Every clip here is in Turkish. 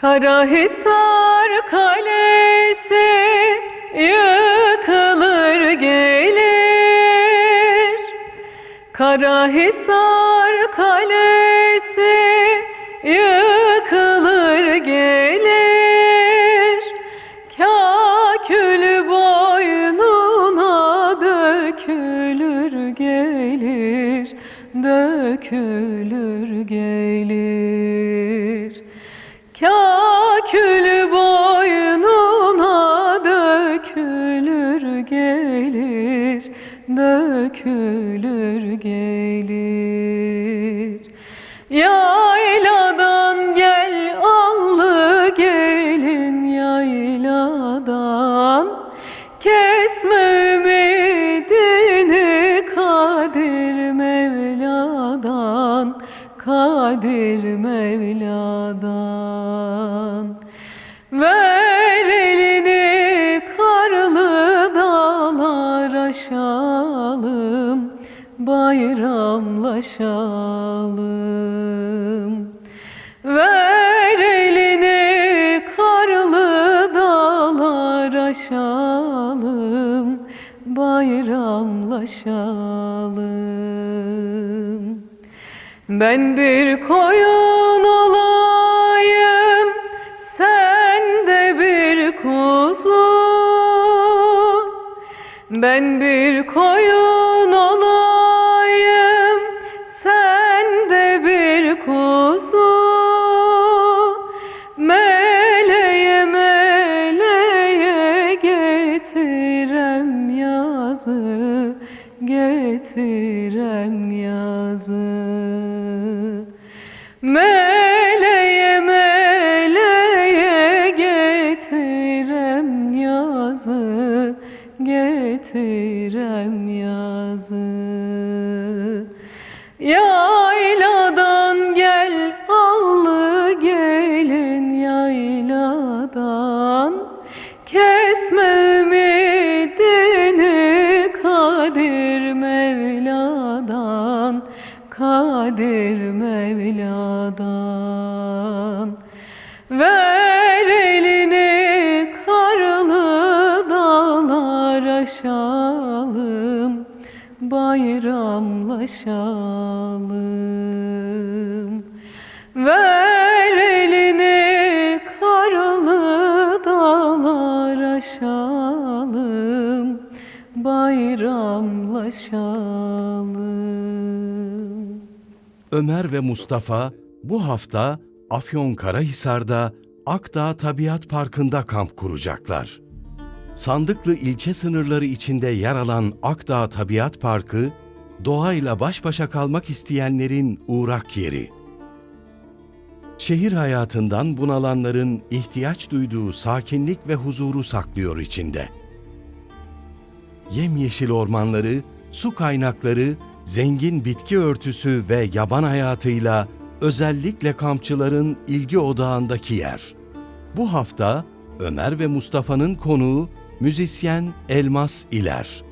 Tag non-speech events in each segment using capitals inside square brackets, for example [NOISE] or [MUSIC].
Karahisar Kalesi yıkılır gelir. Karahisar Kalesi yıkılır gelir. Kakül boynuna dökülür gelir Dökülür Dökülür sen de bir kuzu. Bayramlaşalım. Ver elini karlı dağlar aşalım. Bayramlaşalım. Ömer ve Mustafa bu hafta Afyonkarahisar'da Akdağ Tabiat Parkı'nda kamp kuracaklar. Sandıklı ilçe sınırları içinde yer alan Akdağ Tabiat Parkı, doğayla baş başa kalmak isteyenlerin uğrak yeri. Şehir hayatından bunalanların ihtiyaç duyduğu sakinlik ve huzuru saklıyor içinde. Yemyeşil ormanları, su kaynakları, zengin bitki örtüsü ve yaban hayatıyla özellikle kampçıların ilgi odağındaki yer. Bu hafta Ömer ve Mustafa'nın konuğu müzisyen Elmas İler.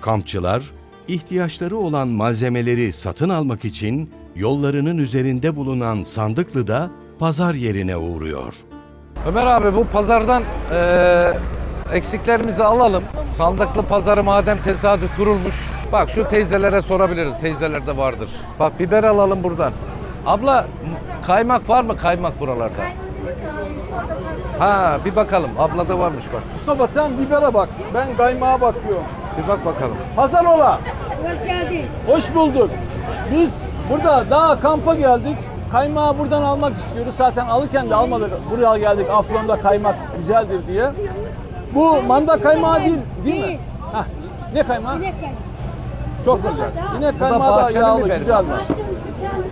Kampçılar ihtiyaçları olan malzemeleri satın almak için yollarının üzerinde bulunan Sandıklı'da pazar yerine uğruyor. Ömer abi bu pazardan eee, eksiklerimizi alalım. Sandıklı pazarı madem tesadüf kurulmuş. Bak şu teyzelere sorabiliriz. Teyzelerde vardır. Bak biber alalım buradan. Abla kaymak var mı kaymak buralarda? Ha bir bakalım. Ablada varmış bak. Mustafa sen bibere bak. Ben kaymağa bakıyorum. Bir bak bakalım. Hasan ola. Hoş geldin. Hoş bulduk. Biz burada daha kampa geldik. Kaymağı buradan almak istiyoruz. Zaten alırken de almadık. Buraya geldik. Afyon'da kaymak güzeldir diye. Bu manda kaymağı değil, değil mi? Hah. Ne kaymağı? Inek geldi. Çok güzel. Da kaymağı da bahçeli yağlı, biber. güzelmiş.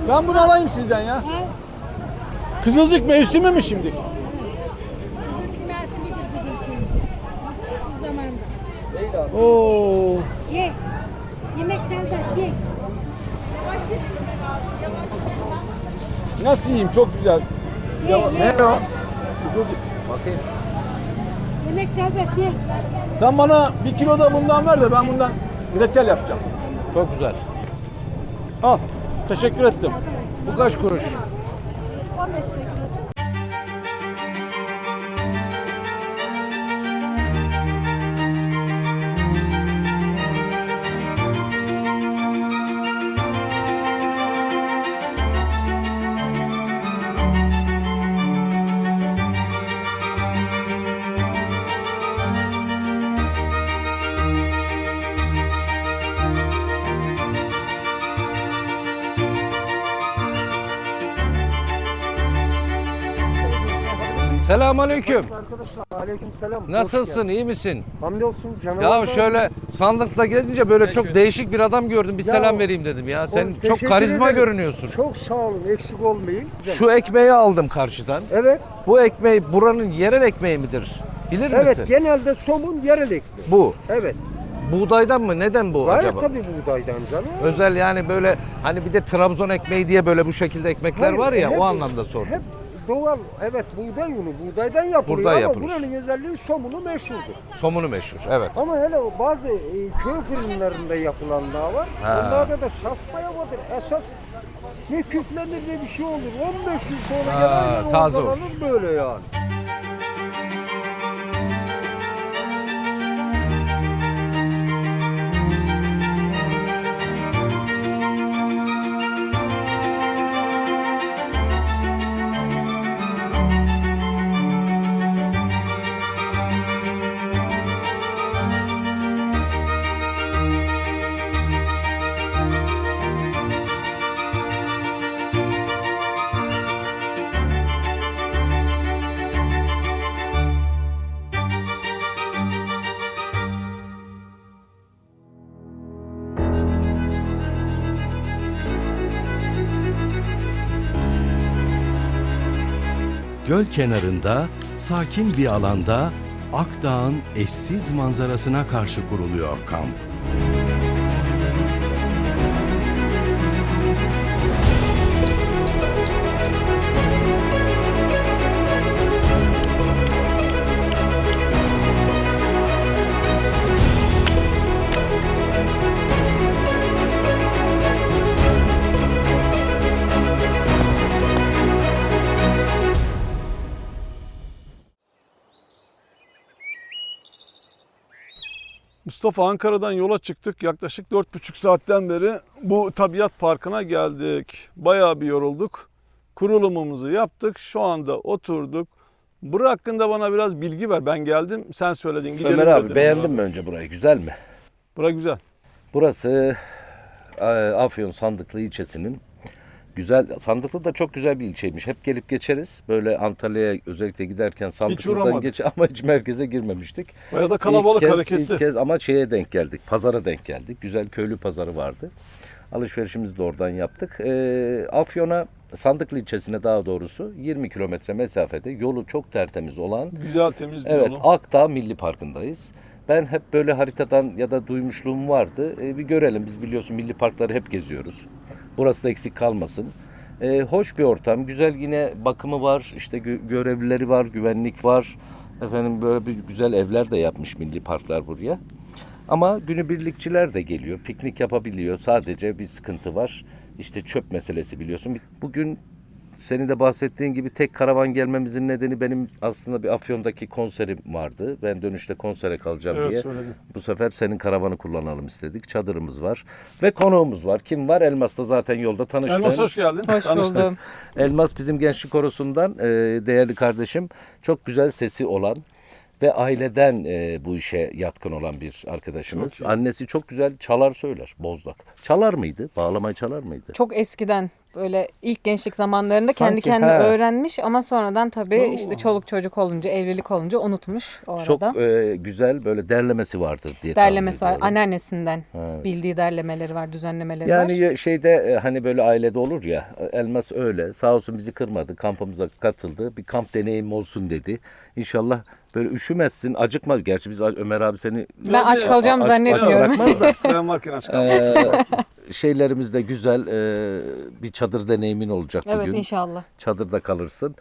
Ben bunu alayım sizden ya. Kızılcık mevsimi mi şimdi? Kızılcık mevsimidir bizim şimdi. Bu zamanda. Oo. Ye. Yemek serbest ye. Nasıl yiyeyim? Çok güzel. Ye, ye. Ne o? Kızılcık. Bakayım. Yemek serbest ye. Sen bana bir kilo da bundan ver de ben bundan reçel yapacağım. Çok güzel. Al. Teşekkür ettim. Bu kaç kuruş? 15 lira. Selamünaleyküm. Arkadaşlar aleyküm selam. Nasılsın? iyi misin? Hamdolsun Ya canavarlar. şöyle sandıkta gelince böyle çok değişik bir adam gördüm. Bir Ya, selam vereyim dedim ya. Sen çok teşekkür karizma ederim. görünüyorsun. Çok sağ olun eksik olmayın. Şu ekmeği aldım karşıdan. Evet, Bu ekmeği buranın yerel ekmeği midir? Bilir evet misin? genelde somun yerel ekmeği. Bu. Evet. Buğdaydan mı? Neden bu Var acaba? tabii buğdaydan canım. Özel yani böyle hani bir de Trabzon ekmeği diye böyle bu şekilde ekmekler Hayır, var ya hep- o anlamda sordum. Hep doğal, evet buğday unu, buğdaydan yapılıyor Buğday ama yapılır. buranın özelliği somunu meşhurdur. Somunu meşhur. Evet. Ama hele o bazı e, köy fırınlarında yapılan daha var. Ha. Onlarda da saf maya vardır. Esas ne küflenir ne bir şey olur. 15 gün sonra Ha, aynen taze böyle yani. Göl kenarında, sakin bir alanda Akdağ'ın eşsiz manzarasına karşı kuruluyor kamp. Mustafa Ankara'dan yola çıktık. Yaklaşık dört buçuk saatten beri bu tabiat parkına geldik. Bayağı bir yorulduk. Kurulumumuzu yaptık. Şu anda oturduk. Bura hakkında bana biraz bilgi ver. Ben geldim. Sen söyledin. Gidelim Ömer abi dedin. beğendin mi önce burayı? Güzel mi? Bura güzel. Burası e, Afyon Sandıklı ilçesinin güzel Sandıklı da çok güzel bir ilçeymiş. Hep gelip geçeriz. Böyle Antalya'ya özellikle giderken Sandıklı'dan geç [LAUGHS] ama hiç merkeze girmemiştik. Bayağı da kalabalık ilk kez, hareketli. ilk kez ama şeye denk geldik. Pazara denk geldik. Güzel köylü pazarı vardı. Alışverişimizi de oradan yaptık. E, Afyon'a Sandıklı ilçesine daha doğrusu 20 kilometre mesafede yolu çok tertemiz olan Güzel temiz Evet, yolu. Akdağ Milli Parkı'ndayız. Ben hep böyle haritadan ya da duymuşluğum vardı. Ee, bir görelim. Biz biliyorsun milli parkları hep geziyoruz. Burası da eksik kalmasın. Ee, hoş bir ortam. Güzel yine bakımı var. İşte gö- görevlileri var, güvenlik var. Efendim böyle bir güzel evler de yapmış milli parklar buraya. Ama günübirlikçiler de geliyor. Piknik yapabiliyor. Sadece bir sıkıntı var. İşte çöp meselesi biliyorsun. Bugün senin de bahsettiğin gibi tek karavan gelmemizin nedeni benim aslında bir Afyon'daki konserim vardı. Ben dönüşte konsere kalacağım Evet, diye. söyledin. Bu sefer senin karavanı kullanalım istedik. Çadırımız var ve konuğumuz var. Kim var? Elmas'la zaten yolda tanıştın. Elmas hoş geldin. Hoş Tanıştık. buldum. Elmas bizim gençlik korosundan e, değerli kardeşim. Çok güzel sesi olan ve aileden e, bu işe yatkın olan bir arkadaşımız. Çok iyi. Annesi çok güzel çalar söyler bozlak. Çalar mıydı? Bağlamayı çalar mıydı? Çok eskiden böyle ilk gençlik zamanlarında Sanki, kendi kendine he. öğrenmiş ama sonradan tabii Oo. işte çoluk çocuk olunca, evlilik olunca unutmuş o arada. Çok e, güzel böyle derlemesi vardır diye tahmin Derlemesi var. Anneannesinden Evet. bildiği derlemeleri var, düzenlemeleri Yani var. ya- şeyde e, hani böyle ailede olur ya Elmas öyle sağ olsun bizi kırmadı kampımıza katıldı bir kamp deneyim olsun dedi. İnşallah böyle üşümezsin acıkma gerçi biz Ömer abi seni Ben aç kalacağımı aç- aç zannetmiyorum. bırakmaz da [LAUGHS] Ben makine çıkardım. e, şeylerimiz de güzel e, bir çadır deneyimin olacak evet bugün. inşallah. Çadırda kalırsın.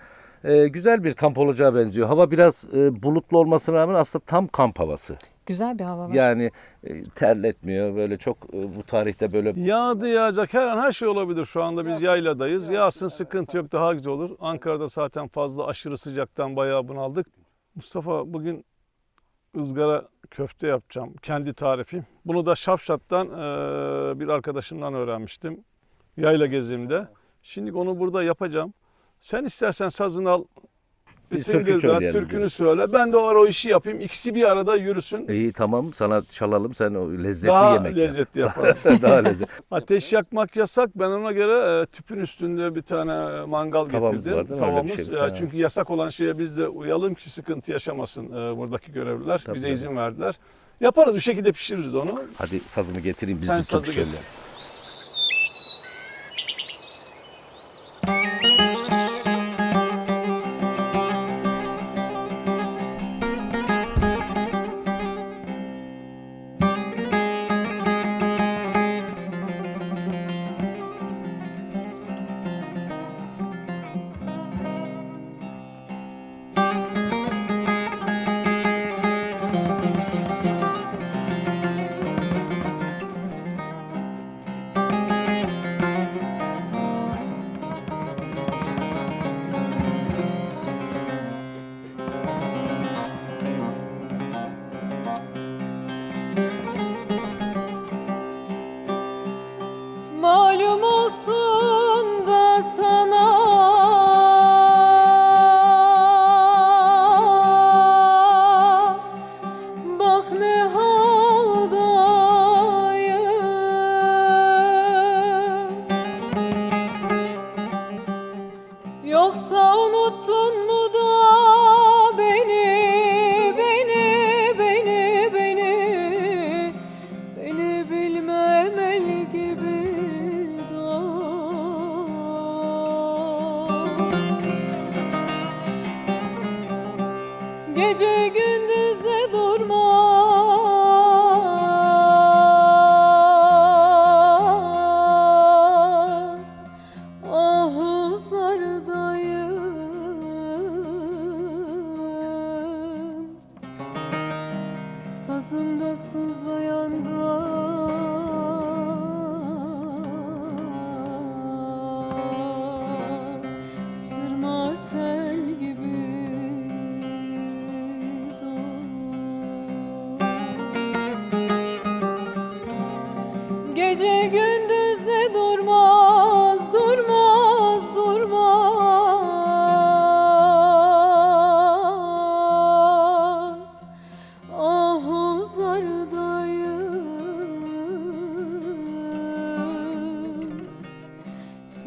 E, güzel bir kamp olacağı benziyor. Hava biraz e, bulutlu olmasına rağmen aslında tam kamp havası. Güzel bir hava var. Yani e, terletmiyor böyle çok e, bu tarihte böyle Yağdı yağacak her an her şey olabilir. Şu anda biz yayladayız. Yağsın sıkıntı yok daha güzel olur. Ankara'da zaten fazla aşırı sıcaktan bayağı bunaldık. Mustafa bugün ızgara köfte yapacağım. Kendi tarifim. Bunu da Şapşat'tan eee, bir arkadaşımdan öğrenmiştim. Yayla gezimde. Şimdi onu burada yapacağım. Sen istersen sazını al. Bitirdir türkü söyleyelim Türkünü diyoruz. söyle. Ben de o ara o işi yapayım. İkisi bir arada yürüsün. İyi tamam sana çalalım sen o lezzetli Daha yemek yap. lezzetli [LAUGHS] yapalım. Daha lezzetli. [LAUGHS] Ateş yakmak yasak. Ben ona göre e, tüpün üstünde bir tane mangal Tavamız getirdim. var değil mi? Öyle bir Tavamız. şeyimiz, E, çünkü yasak olan şeye biz de uyalım ki sıkıntı yaşamasın e, buradaki görevliler. Tabii, Bize tabii. izin verdiler. Yaparız bir şekilde pişiririz onu. Hadi sazımı getireyim biz Sen bir türkü söyleyelim.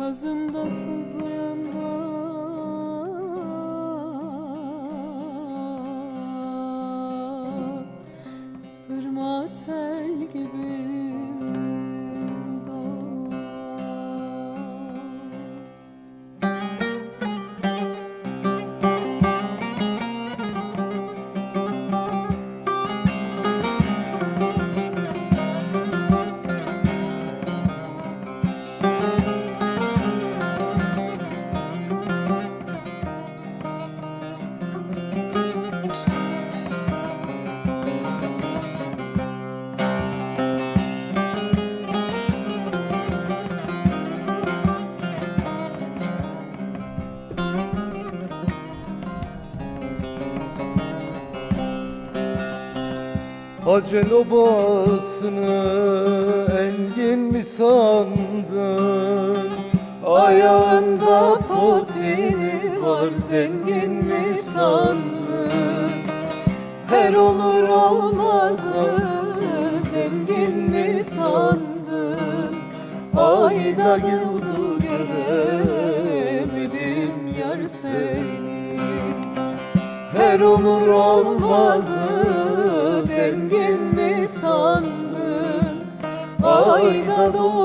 Sazımda sızlayan da Hacel obasını engin mi sandın? Ayağında potini var zengin mi sandın? Her olur olmazı zengin mi sandın? Ayda yıldı göremedim yar seni her olur olmazı Ayda doğdu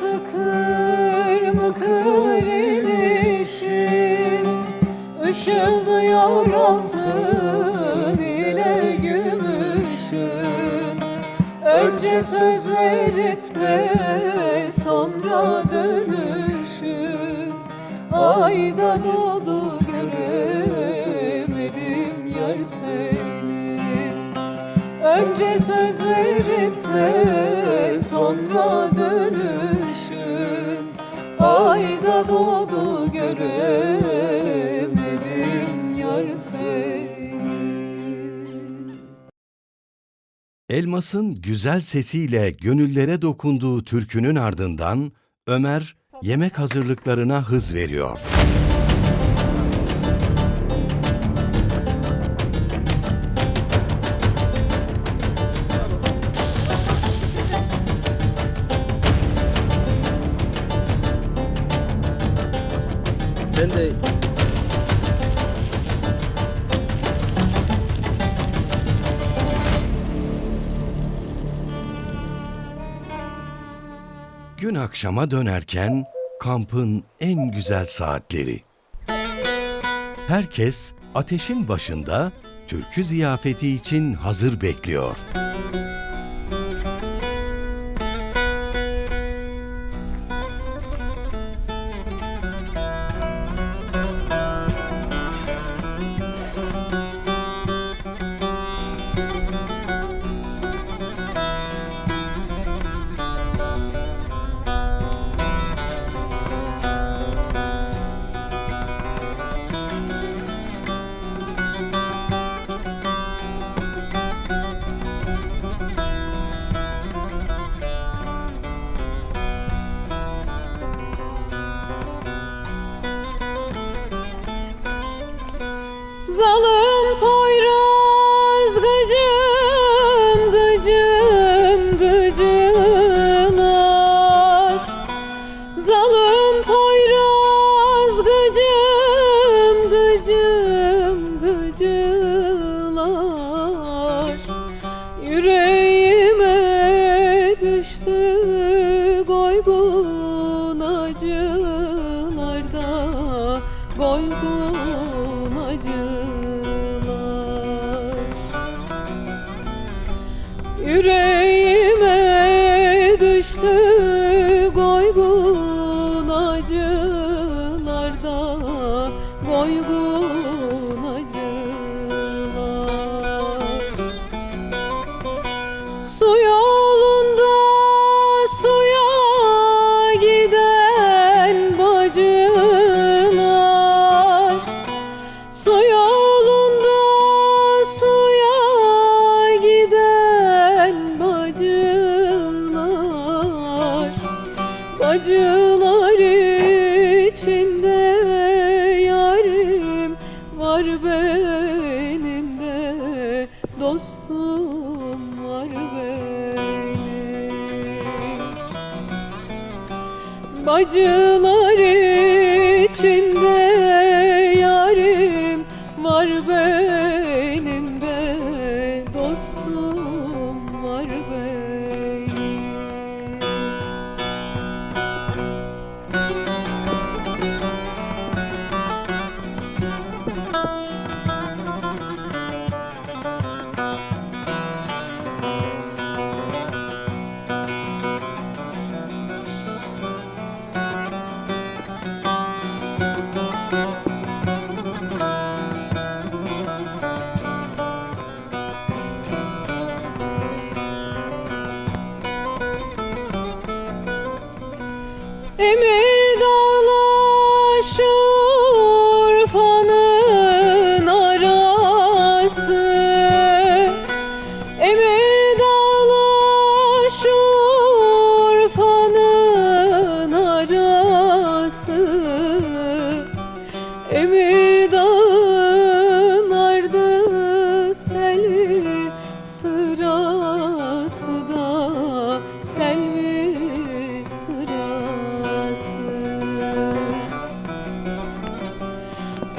tıkır mıkır edişim Işıldıyor altın ile gümüşüm. Önce söz verip de sonra dönüşüm. Ayda doğdu göremedim yar seni. Önce söz verip de sonra dönüşüm düşün Ayda doğdu göremedim yar seni Elmas'ın güzel sesiyle gönüllere dokunduğu türkünün ardından Ömer yemek hazırlıklarına hız veriyor. Ben de Gün akşama dönerken kampın en güzel saatleri. Herkes ateşin başında türkü ziyafeti için hazır bekliyor.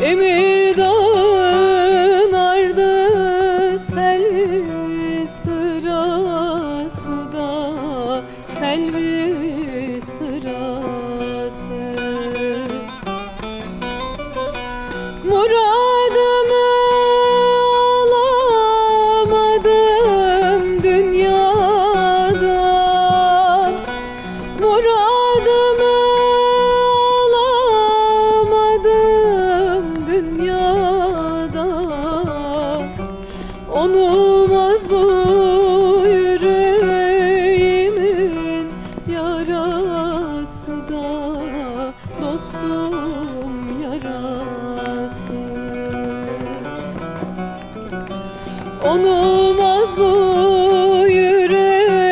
Emin Onulmaz bu yüreğimin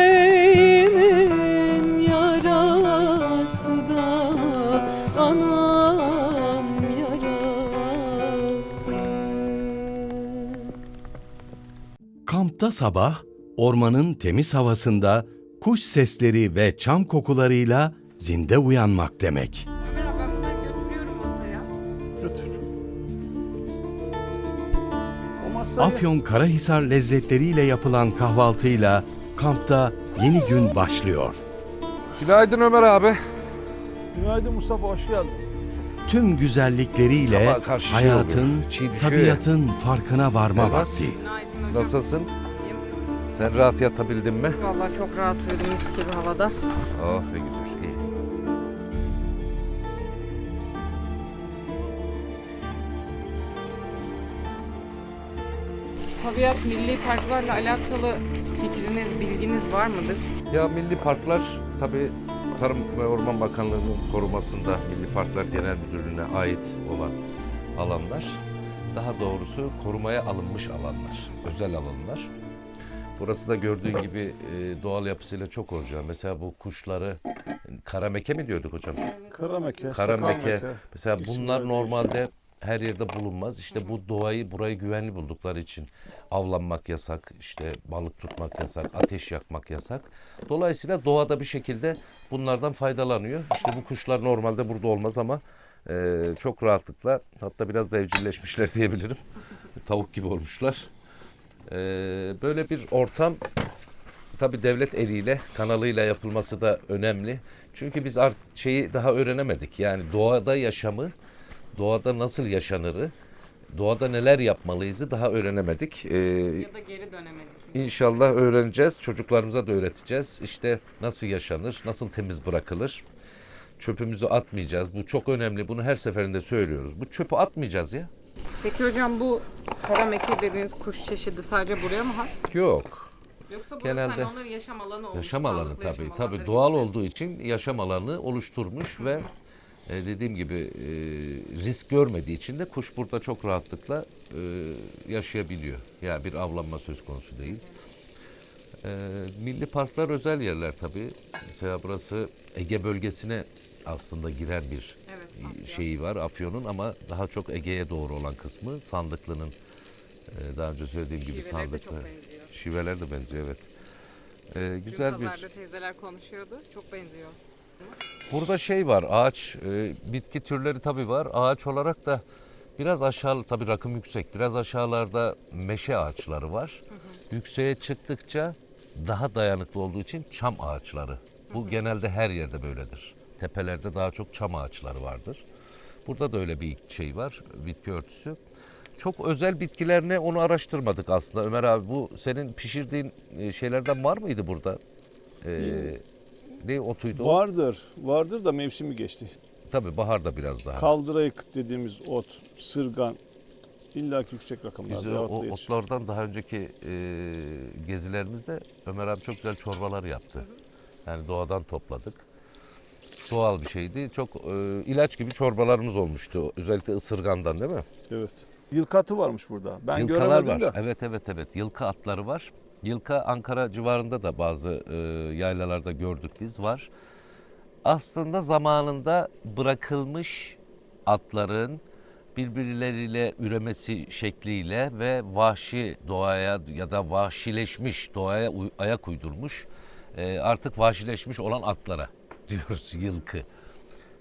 yarası da Anam yarası Kampta sabah, ormanın temiz havasında kuş sesleri ve çam kokularıyla zinde uyanmak demek. Afyon Karahisar lezzetleriyle yapılan kahvaltıyla kampta yeni gün başlıyor. Günaydın Ömer abi. Günaydın Mustafa, hoş geldin. Tüm güzellikleriyle Sabah karşı şey hayatın, oluyor, çiğ düşüyor ya. tabiatın farkına varma Evet. vakti. Nasılsın? Sen rahat yatabildin mi? Vallahi çok rahat uyudum mis gibi havada. Oh ne güzel. Tabiat milli parklarla alakalı fikriniz, bilginiz var mıdır? Ya milli parklar tabii Tarım ve Orman Bakanlığı'nın korumasında Milli Parklar Genel Müdürlüğü'ne ait olan alanlar. Daha doğrusu korumaya alınmış alanlar, özel alanlar. Burası da gördüğün gibi e, doğal yapısıyla çok orijinal. Mesela bu kuşları karameke mi diyorduk hocam? Karameke, Karameke. Mesela bunlar normalde her yerde bulunmaz. İşte bu doğayı, burayı güvenli buldukları için avlanmak yasak, işte balık tutmak yasak, ateş yakmak yasak. Dolayısıyla doğada bir şekilde bunlardan faydalanıyor. İşte bu kuşlar normalde burada olmaz ama e, çok rahatlıkla hatta biraz da evcilleşmişler [LAUGHS] diyebilirim. Tavuk gibi olmuşlar. E, böyle bir ortam tabii devlet eliyle, kanalıyla yapılması da önemli. Çünkü biz art şeyi daha öğrenemedik. Yani doğada yaşamı, doğada nasıl yaşanırı, doğada neler yapmalıyızı daha öğrenemedik. Ee, Ya da geri dönemedik. İnşallah öğreneceğiz. Çocuklarımıza da öğreteceğiz. İşte nasıl yaşanır, nasıl temiz bırakılır. Çöpümüzü atmayacağız. Bu çok önemli. Bunu her seferinde söylüyoruz. Bu çöpü atmayacağız ya. Peki hocam bu karameke dediğiniz kuş çeşidi sadece buraya mı has? Yok. Yoksa Genelde- hani onların yaşam alanı olmuş. Yaşam alanı tabii. yaşam Tabii doğal gibi. olduğu için yaşam alanı oluşturmuş ve e, dediğim gibi e, risk görmediği için de kuş burada çok rahatlıkla e, yaşayabiliyor. Yani bir avlanma söz konusu değil. E, milli parklar özel yerler tabii. Mesela burası Ege bölgesine aslında giren bir Evet, Afyon. şeyi var Afyon'un ama daha çok Ege'ye doğru olan kısmı Sandıklı'nın e, daha önce söylediğim gibi Şiveler de Sandıklı. Şiveler de benziyor evet. E, Dün güzel bir pazarda teyzeler konuşuyordu. Çok benziyor. Burada şey var, ağaç, e, bitki türleri tabii var. Ağaç olarak da biraz aşağı, tabii rakım yüksek. Biraz aşağılarda meşe ağaçları var. Yükseğe çıktıkça daha dayanıklı olduğu için çam ağaçları. Bu genelde her yerde böyledir. Tepelerde daha çok çam ağaçları vardır. Burada da öyle bir şey var, bitki örtüsü. Çok özel bitkiler ne onu araştırmadık aslında Ömer abi. Bu senin pişirdiğin e, şeylerden var mıydı burada? Ee, ne otuydu? o? Vardır, vardır da mevsimi geçti. Tabii baharda biraz daha. Kaldırayık dediğimiz ot, sırgan, illaki yüksek Biz rakamlarda. o, da o yetişir. otlardan daha önceki e, gezilerimizde Ömer abi çok güzel çorbalar yaptı. Yani doğadan topladık. Doğal bir şeydi. Çok e, ilaç gibi çorbalarımız olmuştu. Özellikle ısırgandan değil mi? Evet. Yılkatı varmış burada. Ben Yılkalar göremedim var. de. Evet evet evet. Yılka atları var. Yılka Ankara civarında da bazı e, yaylalarda gördük biz var. Aslında zamanında bırakılmış atların birbirleriyle üremesi şekliyle ve vahşi doğaya ya da vahşileşmiş doğaya ayak uydurmuş e, artık vahşileşmiş olan atlara [LAUGHS] diyoruz yılkı.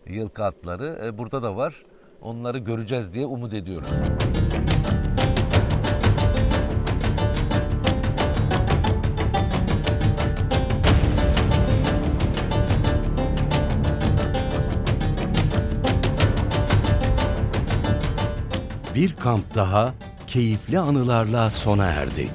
Yılkı atları e, burada da var. Onları göreceğiz diye umut ediyoruz. Bir kamp daha keyifli anılarla sona erdi.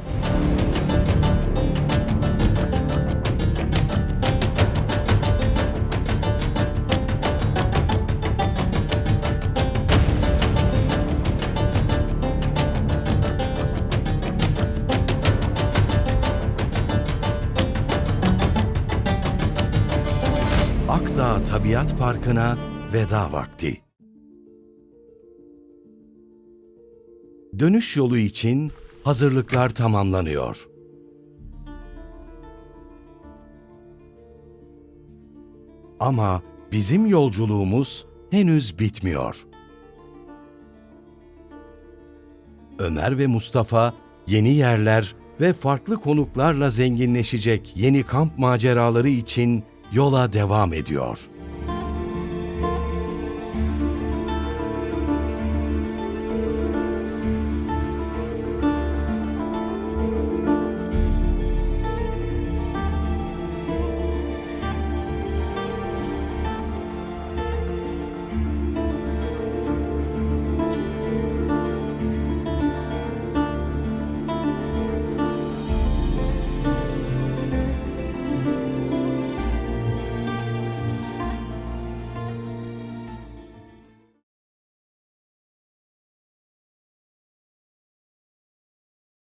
Akdağ Tabiat Parkı'na veda vakti. Dönüş yolu için hazırlıklar tamamlanıyor. Ama bizim yolculuğumuz henüz bitmiyor. Ömer ve Mustafa yeni yerler, ve farklı konuklarla zenginleşecek yeni kamp maceraları için yola devam ediyor.